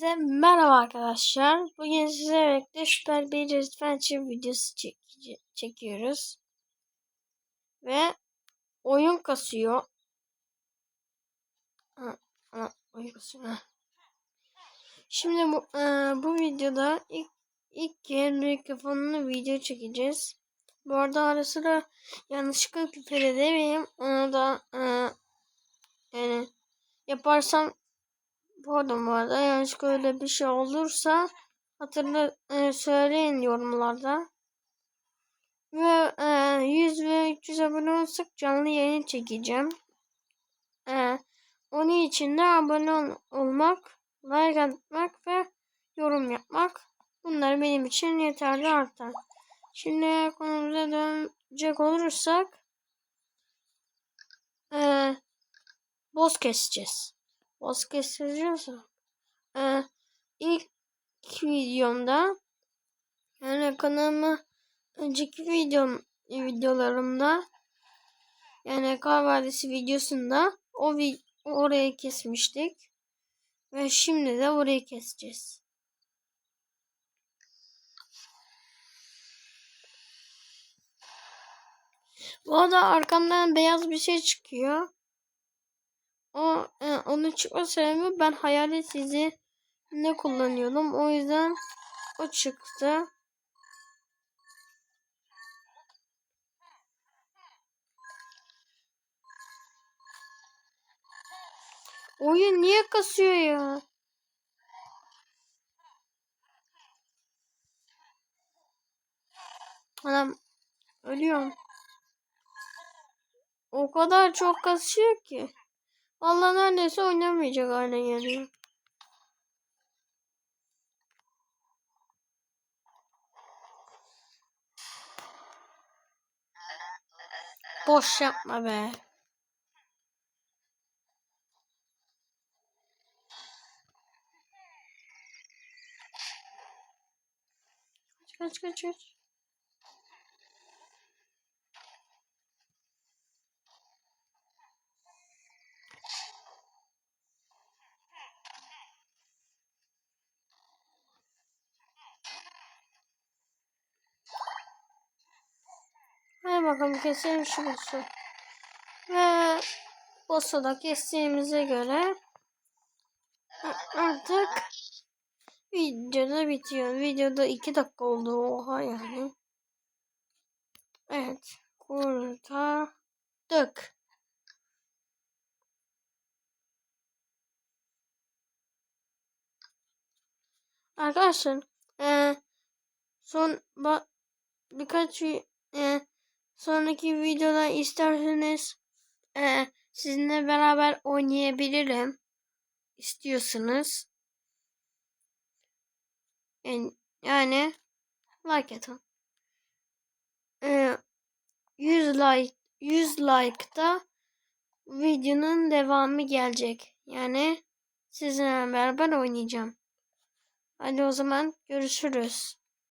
Size merhaba arkadaşlar. Bugün sizlerle birlikte Süper bir Adventure videosu çek- çekiyoruz. Ve oyun kasıyor. Ha, ha, oyun kasıyor. ha. Şimdi bu, e, bu videoda ilk, ilk kez mikrofonlu video çekeceğiz. Bu arada ara sıra yanlışlıkla küfür edemeyim. Onu da e, yani yaparsam Pardon bu arada yanlışlıkla öyle bir şey olursa hatırla e, söyleyin yorumlarda. Ve e, 100 ve 300 abone olsak canlı yayın çekeceğim. E, onun için de abone ol olmak, like atmak ve yorum yapmak. Bunlar benim için yeterli artar. Şimdi konumuza dönecek olursak e, boz keseceğiz. Boz keseceğiz. E, ilk videomda yani kanalıma önceki videom videolarımda yani Kar videosunda o vi orayı kesmiştik. Ve şimdi de orayı keseceğiz. Bu arada arkamdan beyaz bir şey çıkıyor. O onun çıkma sebebi ben hayalet sizi ne kullanıyordum. O yüzden o çıktı. Oyun niye kasıyor ya? Anam ölüyorum. O kadar çok kasıyor ki. Vallahi neredeyse oynamayacak hale geliyor. Boş yapma be. Kaç kaç kaç. Hadi bakalım keselim şu boss'u. Ve boss'u da kestiğimize göre artık videoda bitiyor. Videoda 2 dakika oldu. Oha yani. Evet. Kurtardık. Arkadaşlar e, son ba, birkaç e, sonraki videoda isterseniz e, sizinle beraber oynayabilirim istiyorsanız yani, like atın. E, 100 like 100 like'da videonun devamı gelecek. Yani sizinle beraber oynayacağım. Hadi o zaman görüşürüz.